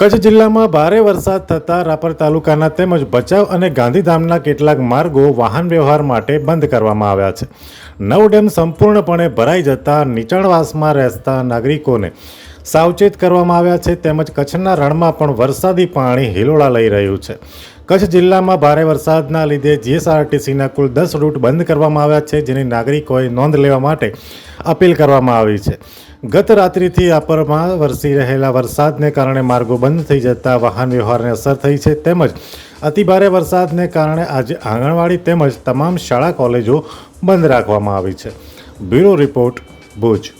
કચ્છ જિલ્લામાં ભારે વરસાદ થતાં રાપર તાલુકાના તેમજ ભચાઉ અને ગાંધીધામના કેટલાક માર્ગો વાહન વ્યવહાર માટે બંધ કરવામાં આવ્યા છે. નવ ડેમ સંપૂર્ણપણે ભરાઈ જતા નીચાણવાસમાં રહેતા નાગરિકોને સાવચેત કરવામાં આવ્યા છે તેમજ કચ્છના રણમાં પણ વરસાદી પાણી હિલોળા લઈ રહ્યું છે. કચ્છ જિલ્લામાં ભારે વરસાદના લીધે જીએસઆરટીસીના કુલ દસ રૂટ બંધ કરવામાં આવ્યા છે, જેની નાગરિકોએ નોંધ લેવા માટે અપીલ કરવામાં આવી છે. ગત રાત્રિથી આપરમાં વરસી રહેલા વરસાદને કારણે માર્ગો બંધ થઈ જતા વાહન વ્યવહારને અસર થઈ છે, તેમજ અતિભારે વરસાદને કારણે આજે આંગણવાડી તેમજ તમામ શાળા કોલેજો બંધ રાખવામાં આવી છે. Bureau report Bhuj.